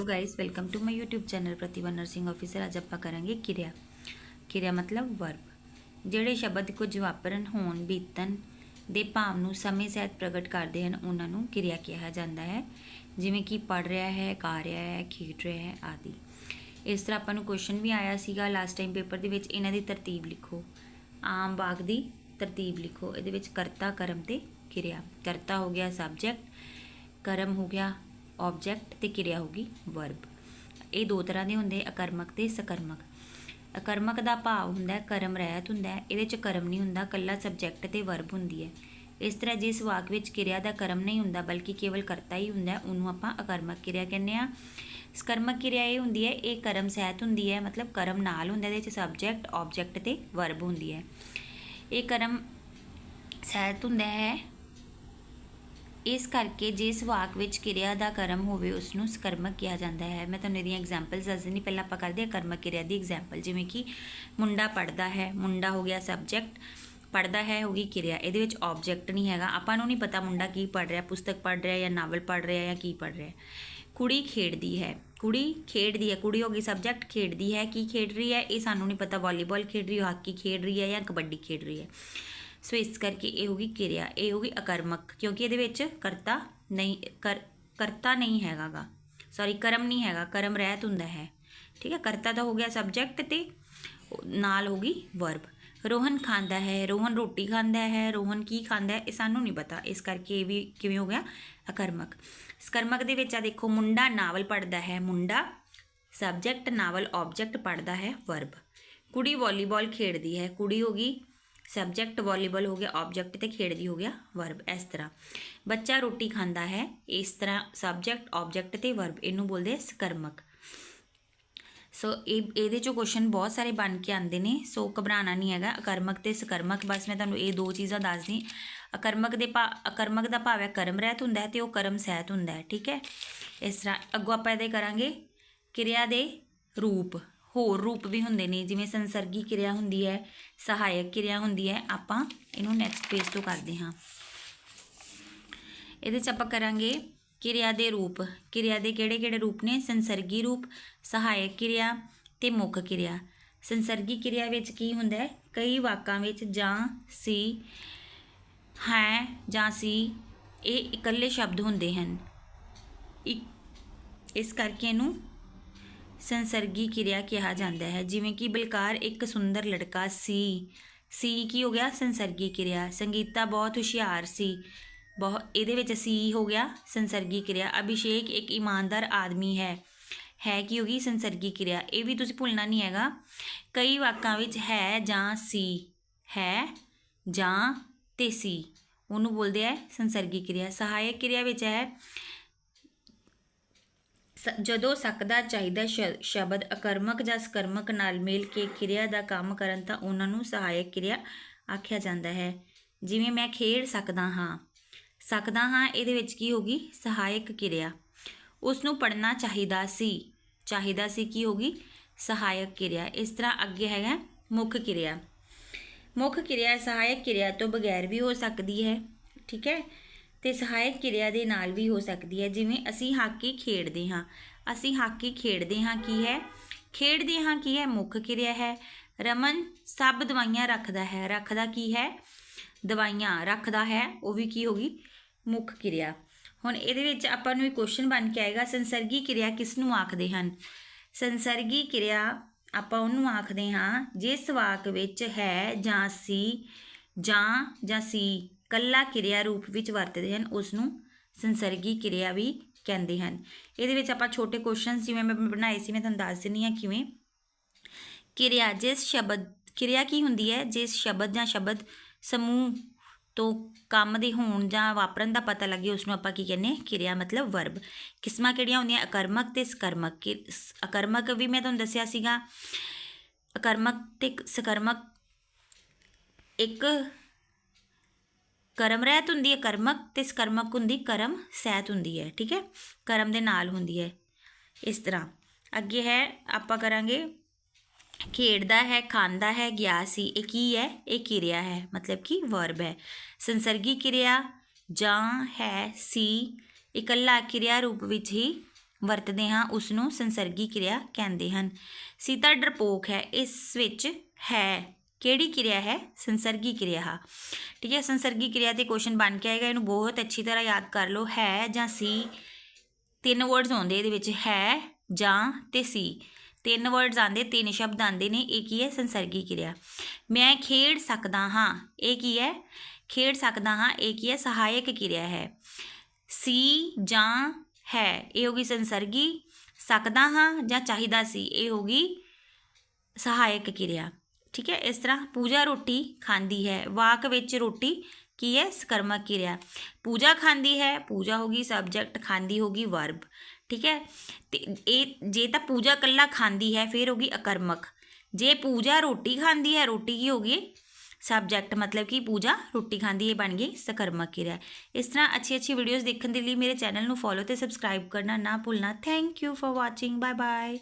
Hello guys welcome to my YouTube channel Pratibha nursing officer ਅੱਜ ਆਪਾਂ ਕਰਾਂਗੇ ਕਿਰਿਆ। ਕਿਰਿਆ ਮਤਲਬ ਵਰਬ ਜਿਹੜੇ ਸ਼ਬਦ ਕੁਝ ਵਾਪਰਨ, ਹੋਣ, ਬੀਤਣ ਦੇ ਭਾਵ ਨੂੰ ਸਮੇਂ ਸਹਿਤ ਪ੍ਰਗਟ ਕਰਦੇ ਹਨ, ਉਹਨਾਂ ਨੂੰ ਕਿਰਿਆ ਕਿਹਾ ਜਾਂਦਾ ਹੈ। ਜਿਵੇਂ ਕਿ ਪੜ ਰਿਹਾ ਹੈ ਕਰ ਰਿਹਾ ਹੈ, ਖੇਡ ਰਿਹਾ ਹੈ ਆਦਿ। ਇਸ ਤਰ੍ਹਾਂ ਆਪਾਂ ਨੂੰ ਕੁਐਸਚਨ ਵੀ ਆਇਆ ਸੀਗਾ ਲਾਸਟ ਟਾਈਮ ਪੇਪਰ ਦੇ ਵਿੱਚ। ਇਹਨਾਂ ਦੀ ਤਰਤੀਬ ਲਿਖੋ। ਆਮ ਵਾਕ ਦੀ ਤਰਤੀਬ ਲਿਖੋ। ਇਹਦੇ ਵਿੱਚ ਕਰਤਾ, ਕਰਮ ਤੇ ਕਿਰਿਆ। ਕਰਤਾ ਹੋ ਗਿਆ ਸਬਜੈਕਟ ਕਰਮ ਹੋ ਗਿਆ ਆਬਜੈਕਟ ਤੇ ਕਿਰਿਆ ਹੋ ਗਈ ਵਰਬ ਇਹ ਦੋ ਤਰ੍ਹਾਂ ਦੇ ਹੁੰਦੇ, ਅਕਰਮਕ ਤੇ ਸਕਰਮਕ। ਅਕਰਮਕ ਦਾ ਭਾਵ ਹੁੰਦਾ ਹੈ ਕਰਮ ਰਹਿਤ ਹੁੰਦਾ ਹੈ, ਇਹਦੇ ਚ ਕਰਮ ਨਹੀਂ ਹੁੰਦਾ ਕੱਲਾ ਸਬਜੈਕਟ ਤੇ ਵਰਬ ਹੁੰਦੀ ਹੈ। ਇਸ ਤਰ੍ਹਾਂ ਜਿਸ ਵਾਕ ਵਿੱਚ ਕਿਰਿਆ ਦਾ ਕਰਮ ਨਹੀਂ ਹੁੰਦਾ, ਬਲਕਿ ਕੇਵਲ ਕਰਤਾ ਹੀ ਹੁੰਦਾ ਉਹਨੂੰ ਆਪਾਂ ਅਕਰਮਕ ਕਿਰਿਆ ਕਹਿੰਦੇ ਆ ਸਕਰਮਕ ਕਿਰਿਆ ਇਹ ਹੁੰਦੀ ਹੈ, ਇਹ ਕਰਮ ਸਹਿਤ ਹੁੰਦੀ ਹੈ, ਮਤਲਬ ਕਰਮ ਨਾਲ ਹੁੰਦਾ, ਇਹਦੇ ਚ ਸਬਜੈਕਟ ਆਬਜੈਕਟ ਤੇ ਵਰਬ ਹੁੰਦੀ ਹੈ। ਇਹ ਕਰਮ ਸਹਿਤ ਹੁੰਦਾ ਹੈ ਇਸ ਕਰਕੇ ਜਿਸ ਵਾਕ ਵਿੱਚ ਕਿਰਿਆ ਦਾ ਕਰਮ ਹੋਵੇ ਉਸ ਨੂੰ ਸਕਰਮਕ ਕਿਹਾ ਜਾਂਦਾ ਹੈ। ਮੈਂ ਤੁਹਾਨੂੰ ਇਹਦੀਆਂ ਐਗਜ਼ਾਮਪਲਸ ਦੱਸ ਦਿੰਦੀ। ਪਹਿਲਾਂ ਆਪਾਂ ਕਰਦੇ ਹਾਂ ਕਰਮਕ ਕਿਰਿਆ ਦੀ ਐਗਜ਼ਾਮਪਲ ਜਿਵੇਂ ਕਿ ਮੁੰਡਾ ਪੜਦਾ ਹੈ, ਮੁੰਡਾ ਹੋ ਗਿਆ ਸਬਜੈਕਟ ਪੜਦਾ ਹੈ, ਹੋ ਗਈ ਕਿਰਿਆ। ਇਹਦੇ ਵਿੱਚ ਆਬਜੈਕਟ ਨਹੀਂ ਹੈਗਾ। ਆਪਾਂ ਨੂੰ ਨਹੀਂ ਪਤਾ ਮੁੰਡਾ ਕੀ ਪੜ ਰਿਹਾ, ਪੁਸਤਕ ਪੜ ਰਿਹਾ ਜਾਂ ਨਾਵਲ ਪੜ ਰਿਹਾ ਜਾਂ ਕੀ ਪੜ ਰਿਹਾ। ਕੁੜੀ ਖੇਡਦੀ ਹੈ। ਕੁੜੀ ਖੇਡਦੀ ਹੈ। ਕੁੜੀ ਹੋ ਗਈ ਸਬਜੈਕਟ ਖੇਡਦੀ ਹੈ। ਕੀ ਖੇਡ ਰਹੀ ਹੈ? ਇਹ ਸਾਨੂੰ ਨਹੀਂ ਪਤਾ। ਵਾਲੀਬਾਲ ਖੇਡ ਰਹੀ ਹੈ, ਹਾਕੀ ਖੇਡ ਰਹੀ ਹੈ ਜਾਂ ਕਬੱਡੀ ਖੇਡ ਰਹੀ ਹੈ। ਸੋ ਇਸ ਕਰਕੇ ਇਹ ਹੋਗੀ ਕਿਰਿਆ, ਇਹ ਹੋਗੀ ਅਕਰਮਕ, ਕਿਉਂਕਿ ਇਹਦੇ ਵਿੱਚ ਕਰਤਾ ਨਹੀਂ, ਕਰ, ਕਰਤਾ ਨਹੀਂ ਹੈਗਾਗਾ। ਸੌਰੀ ਕਰਮ ਨਹੀਂ ਹੈਗਾ, ਕਰਮ ਰਹਿਤ ਹੁੰਦਾ ਹੈ। ਠੀਕ ਹੈ, ਕਰਤਾ ਤਾਂ ਹੋ ਗਿਆ ਸਬਜੈਕਟ ਤੇ ਨਾਲ ਹੋਗੀ ਵਰਬ ਰੋਹਨ ਖਾਂਦਾ ਹੈ, ਰੋਹਨ ਰੋਟੀ ਖਾਂਦਾ ਹੈ, ਰੋਹਨ ਕੀ ਖਾਂਦਾ ਹੈ, ਇਹ ਸਾਨੂੰ ਨਹੀਂ ਪਤਾ। ਇਸ ਕਰਕੇ ਇਹ ਵੀ ਕਿਵੇਂ ਹੋ ਗਿਆ? ਅਕਰਮਕ। ਸਕਰਮਕ ਦੇ ਵਿੱਚ ਆ ਦੇਖੋ, ਮੁੰਡਾ ਨਾਵਲ ਪੜ੍ਹਦਾ ਹੈ, ਮੁੰਡਾ ਸਬਜੈਕਟ ਨਾਵਲ ਆਬਜੈਕਟ ਪੜ੍ਹਦਾ ਹੈ ਵਰਬ ਕੁੜੀ ਵਾਲੀਬਾਲ ਖੇਡਦੀ ਹੈ, ਕੁੜੀ ਹੋ ਗਈ ਸਬਜੈਕਟ ਵਾਲੀਬਾਲ ਹੋ ਗਿਆ ਆਬਜੈਕਟ ਤੇ ਖੇਡਦੀ ਹੋ ਗਿਆ ਵਰਬ ਇਸ ਤਰ੍ਹਾਂ। ਬੱਚਾ ਰੋਟੀ ਖਾਂਦਾ ਹੈ, ਇਸ ਤਰ੍ਹਾਂ ਸਬਜੈਕਟ ਆਬਜੈਕਟ ਤੇ ਵਰਬ ਇਹਨੂੰ ਬੋਲਦੇ ਸਕਰਮਕ। ਸੋ ਇਹ, ਇਹਦੇ ਚੋਂ ਕੁਐਸਚਨ ਬਹੁਤ ਸਾਰੇ ਬਣ ਕੇ ਆਉਂਦੇ ਨੇ ਸੋ ਘਬਰਾਣਾ ਨਹੀਂ ਹੈਗਾ, ਅਕਰਮਕ ਤੇ ਸਕਰਮਕ। ਬਸ ਮੈਂ ਤੁਹਾਨੂੰ ਇਹ ਦੋ ਚੀਜ਼ਾਂ ਦੱਸਦੀ। ਅਕਰਮਕ ਦੇ ਭਾ, ਅਕਰਮਕ ਦਾ ਭਾਵ ਹੈ ਕਰਮ ਰਹਿਤ ਹੁੰਦਾ ਹੈ ਤੇ ਉਹ ਕਰਮ ਸਹਿਤ ਹੁੰਦਾ ਹੈ, ਠੀਕ ਹੈ? ਇਸ ਤਰ੍ਹਾਂ ਅੱਗੋਂ ਆਪਾਂ ਇਹਦੇ ਕਰਾਂਗੇ, ਕਿਰਿਆ ਦੇ ਰੂਪ। ਹੋਰ ਰੂਪ ਵੀ ਹੁੰਦੇ ਨੇ, ਜਿਵੇਂ ਸੰਸਰਗੀ ਕਿਰਿਆ ਹੁੰਦੀ ਹੈ, ਸਹਾਇਕ ਕਿਰਿਆ ਹੁੰਦੀ ਹੈ, ਆਪਾਂ ਇਹਨੂੰ ਨੈਕਸਟ ਪੇਜ ਤੋਂ ਕਰਦੇ ਹਾਂ। ਇਹਦੇ ਚ ਆਪਾਂ ਕਰਾਂਗੇ ਕਿਰਿਆ ਦੇ ਰੂਪ। ਕਿਰਿਆ ਦੇ ਕਿਹੜੇ ਕਿਹੜੇ ਰੂਪ ਨੇ? ਸੰਸਰਗੀ ਰੂਪ, ਸਹਾਇਕ ਕਿਰਿਆ ਤੇ ਮੁੱਖ ਕਿਰਿਆ। ਸੰਸਰਗੀ ਕਿਰਿਆ ਵਿੱਚ ਕੀ ਹੁੰਦਾ ਹੈ? ਕਈ ਵਾਕਾਂ ਵਿੱਚ ਜਾਂ, ਸੀ, ਹੈ ਜਾਂ ਸੀ, ਇਹ ਇਕੱਲੇ ਸ਼ਬਦ ਹੁੰਦੇ ਹਨ। ਇ- ਇਸ ਕਰਕੇ ਇਹਨੂੰ ਸੰਸਰਗੀ ਕਿਰਿਆ ਕਿਹਾ ਜਾਂਦਾ ਹੈ। ਜਿਵੇਂ ਕਿ ਬਲਕਾਰ ਇੱਕ ਸੁੰਦਰ ਲੜਕਾ ਸੀ। ਸੀ ਕੀ ਹੋ ਗਿਆ? ਸੰਸਰਗੀ ਕਿਰਿਆ। ਸੰਗੀਤਾ ਬਹੁਤ ਹੁਸ਼ਿਆਰ ਸੀ। ਬਹੁਤ ਇਹਦੇ ਵਿੱਚ ਸੀ ਹੋ ਗਿਆ ਸੰਸਰਗੀ ਕਿਰਿਆ। ਅਭਿਸ਼ੇਕ ਇੱਕ ਇਮਾਨਦਾਰ ਆਦਮੀ ਹੈ। ਹੈ ਕੀ ਹੋ ਗਈ? ਸੰਸਰਗੀ ਕਿਰਿਆ। ਇਹ ਵੀ ਤੁਸੀਂ ਭੁੱਲਣਾ ਨਹੀਂ ਹੈਗਾ। ਕਈ ਵਾਕਾਂ ਵਿੱਚ ਹੈ ਜਾਂ ਸੀ। ਹੈ ਜਾਂ ਤੇ ਸੀ। ਉਹਨੂੰ ਬੋਲਦੇ ਆ ਸੰਸਰਗੀ ਕਿਰਿਆ। ਸਹਾਇਕ ਕਿਰਿਆ ਵਿੱਚ ਹੈ। ਜਦੋਂ ਸਕਦਾ ਚਾਹੀਦਾ ਸ਼ਬਦ ਅਕਰਮਕ ਜਾਂ ਸਕਰਮਕ ਨਾਲ ਮਿਲ ਕੇ ਕਿਰਿਆ ਦਾ ਕੰਮ ਕਰਨ ਤਾਂ ਉਹਨਾਂ ਨੂੰ ਸਹਾਇਕ ਕਿਰਿਆ ਆਖਿਆ ਜਾਂਦਾ ਹੈ। ਜਿਵੇਂ ਮੈਂ ਖੇਡ ਸਕਦਾ ਹਾਂ। ਸਕਦਾ ਹਾਂ, ਇਹਦੇ ਵਿੱਚ ਕੀ ਹੋਗੀ ਸਹਾਇਕ ਕਿਰਿਆ। ਉਸ ਨੂੰ ਪੜਨਾ ਚਾਹੀਦਾ ਸੀ। ਚਾਹੀਦਾ ਸੀ ਕੀ ਹੋਗੀ ਸਹਾਇਕ ਕਿਰਿਆ। ਇਸ ਤਰ੍ਹਾਂ ਅੱਗੇ ਹੈਗਾ ਮੁੱਖ ਕਿਰਿਆ। ਮੁੱਖ ਕਿਰਿਆ ਸਹਾਇਕ ਕਿਰਿਆ ਤੋਂ ਬਗੈਰ ਵੀ ਹੋ ਸਕਦੀ ਹੈ। ਠੀਕ ਹੈ? ਤੇ ਸਹਾਇਕ ਕਿਰਿਆ ਦੇ ਨਾਲ ਵੀ ਹੋ ਸਕਦੀ ਹੈ। ਜਿਵੇਂ ਅਸੀਂ ਹਾਕੀ ਖੇਡਦੇ ਹਾਂ। ਅਸੀਂ ਹਾਕੀ ਖੇਡਦੇ ਹਾਂ ਕੀ ਹੈ? ਖੇਡਦੇ ਹਾਂ ਕੀ ਹੈ? ਮੁੱਖ ਕਿਰਿਆ ਹੈ। ਰਮਨ ਸਭ ਦਵਾਈਆਂ ਰੱਖਦਾ ਹੈ। ਰੱਖਦਾ ਕੀ ਹੈ? ਦਵਾਈਆਂ ਰੱਖਦਾ ਹੈ। ਉਹ ਵੀ ਕੀ ਹੋਗੀ ਮੁੱਖ ਕਿਰਿਆ। ਹੁਣ ਇਹਦੇ ਵਿੱਚ ਆਪਾਂ ਨੂੰ ਇੱਕ ਕੁਐਸਚਨ ਬਣ ਕੇ ਆਏਗਾ, ਸੰਸਰਗੀ ਕਿਰਿਆ ਕਿਸ ਨੂੰ ਆਖਦੇ ਹਨ? ਸੰਸਰਗੀ ਕਿਰਿਆ ਆਪਾਂ ਉਹਨੂੰ ਆਖਦੇ ਹਾਂ ਜਿਸ ਵਾਕ ਵਿੱਚ ਹੈ ਜਾਂ ਸੀ ਜਾਂ ਜਾਂ ਸੀ। ਕੱਲਾ ਕਿਰਿਆ ਰੂਪ ਵਿੱਚ ਵਰਤਦੇ ਹਨ ਉਸ ਨੂੰ ਸੰਸਰਗੀ ਕਿਰਿਆ ਵੀ ਕਹਿੰਦੇ ਹਨ। ਇਹਦੇ ਵਿੱਚ ਆਪਾਂ ਛੋਟੇ ਕੁਐਸਚਨਸ ਜਿਵੇਂ ਮੈਂ ਬਣਾਏ ਸੀ, ਮੈਂ ਤੁਹਾਨੂੰ ਦੱਸ ਦਿੰਨੀ ਆ ਕਿਵੇਂ। ਕਿਰਿਆ, ਜਿਸ ਸ਼ਬਦ, ਕਿਰਿਆ ਕੀ ਹੁੰਦੀ ਹੈ? ਜਿਸ ਸ਼ਬਦ ਜਾਂ ਸ਼ਬਦ ਸਮੂਹ ਤੋਂ ਕੰਮ ਦੇ ਹੋਣ ਜਾਂ ਵਾਪਰਨ ਦਾ ਪਤਾ ਲੱਗੇ ਉਸ ਨੂੰ ਆਪਾਂ ਕੀ ਕਹਿੰਦੇ ਹਾਂ? ਕਿਰਿਆ ਮਤਲਬ ਵਰਬ ਕਿਸਮਾਂ ਕਿਹੜੀਆਂ ਹੁੰਦੀਆਂ? ਅਕਰਮਕ ਤੇ ਸਕਰਮਕ। ਕਿ- ਸ- ਅਕਰਮਕ ਵੀ ਮੈਂ ਤੁਹਾਨੂੰ ਦੱਸਿਆ ਸੀਗਾ। ਅਕਰਮਕ ਤੇ ਸਕਰਮਕ ਇੱਕ ਕਰਮ ਰਹਿਤ ਹੁੰਦੀ ਹੈ, ਕਰਮਕ, ਤੇ ਸਕਰਮਕ ਹੁੰਦੀ, ਕਰਮ ਸਹਿਤ ਹੁੰਦੀ ਹੈ, ਠੀਕ ਹੈ? ਕਰਮ ਦੇ ਨਾਲ ਹੁੰਦੀ ਹੈ, ਇਸ ਤਰ੍ਹਾਂ। ਅੱਗੇ ਹੈ, ਆਪਾਂ ਕਰਾਂਗੇ, ਖੇਡਦਾ ਹੈ, ਖਾਂਦਾ ਹੈ, ਗਿਆ ਸੀ, ਇਹ ਕੀ ਹੈ? ਇਹ ਕਿਰਿਆ ਹੈ, ਮਤਲਬ ਕਿ ਵਰਬ ਹੈ। ਸੰਸਰਗੀ ਕਿਰਿਆ, ਜਾਂ ਹੈ, ਸੀ, ਇਕੱਲਾ ਕਿਰਿਆ ਰੂਪ ਵਿੱਚ ਹੀ ਵਰਤਦੇ ਹਾਂ ਉਸ ਨੂੰ ਸੰਸਰਗੀ ਕਿਰਿਆ ਕਹਿੰਦੇ ਹਨ। ਸੀਤਾ ਡਰਪੋਕ ਹੈ, ਇਸ ਵਿੱਚ ਹੈ। ਕਿਹੜੀ ਕਿਰਿਆ ਹੈ? ਸੰਸਰਗੀ ਕਿਰਿਆ। ਠੀਕ ਹੈ, ਸੰਸਰਗੀ ਕਿਰਿਆ ਤੇ ਕੁਐਸਚਨ ਬਣ ਕੇ ਆਏਗਾ, ਇਹਨੂੰ ਬਹੁਤ ਅੱਛੀ ਤਰ੍ਹਾਂ ਯਾਦ ਕਰ ਲਓ, ਹੈ ਜਾਂ ਸੀ। ਤਿੰਨ ਵਰਡਸ ਆਉਂਦੇ ਇਹਦੇ ਵਿੱਚ, ਹੈ ਜਾਂ ਤੇ ਸੀ। ਤਿੰਨ ਵਰਡਸ ਆਂਦੇ ਤਿੰਨ ਸ਼ਬਦ ਆਂਦੇ ਨੇ, ਇਹ ਕੀ ਹੈ? ਸੰਸਰਗੀ ਕਿਰਿਆ। ਮੈਂ ਖੇਡ ਸਕਦਾ ਹਾਂ, ਇਹ ਕੀ ਹੈ? ਖੇਡ ਸਕਦਾ ਹਾਂ, ਇਹ ਕੀ ਹੈ? ਸਹਾਇਕ ਕਿਰਿਆ ਹੈ। ਸੀ ਜਾਂ ਹੈ, ਇਹ ਹੋਗੀ ਸੰਸਰਗੀ। ਸਕਦਾ ਹਾਂ ਜਾਂ ਚਾਹੀਦਾ ਸੀ, ਇਹ ਹੋਗੀ ਸਹਾਇਕ ਕਿਰਿਆ। ਠੀਕ ਹੈ, ਇਸ ਤਰ੍ਹਾਂ ਪੂਜਾ ਰੋਟੀ ਖਾਂਦੀ ਹੈ। ਵਾਕ ਵਿੱਚ ਰੋਟੀ ਕੀ ਹੈ? ਸਕਰਮਕ ਕਿਰਿਆ। ਪੂਜਾ ਖਾਂਦੀ ਹੈ, ਪੂਜਾ ਹੋਗੀ ਸਬਜੈਕਟ ਖਾਂਦੀ ਹੋਗੀ ਵਰਬ ਠੀਕ ਹੈ, ਤੇ ਇਹ ਜੇ ਤਾਂ ਪੂਜਾ ਕੱਲਾ ਖਾਂਦੀ ਹੈ, ਫਿਰ ਹੋਗੀ ਅਕਰਮਕ। ਜੇ ਪੂਜਾ ਰੋਟੀ ਖਾਂਦੀ ਹੈ, ਰੋਟੀ ਕੀ ਹੋਗੀ ਸਬਜੈਕਟ ਮਤਲਬ ਕਿ ਪੂਜਾ ਰੋਟੀ ਖਾਂਦੀ ਇਹ ਬਣ ਗਈ ਸਕਰਮਕ ਕਿਰਿਆ। ਇਸ ਤਰ੍ਹਾਂ ਅੱਛੀ ਅੱਛੀ ਵੀਡੀਓਜ਼ ਦੇਖਣ ਦੇ ਲਈ ਮੇਰੇ ਚੈਨਲ ਨੂੰ ਫੋਲੋ ਤੇ ਸਬਸਕ੍ਰਾਈਬ ਕਰਨਾ ਨਾ ਭੁੱਲਣਾ। Thank you for watching bye bye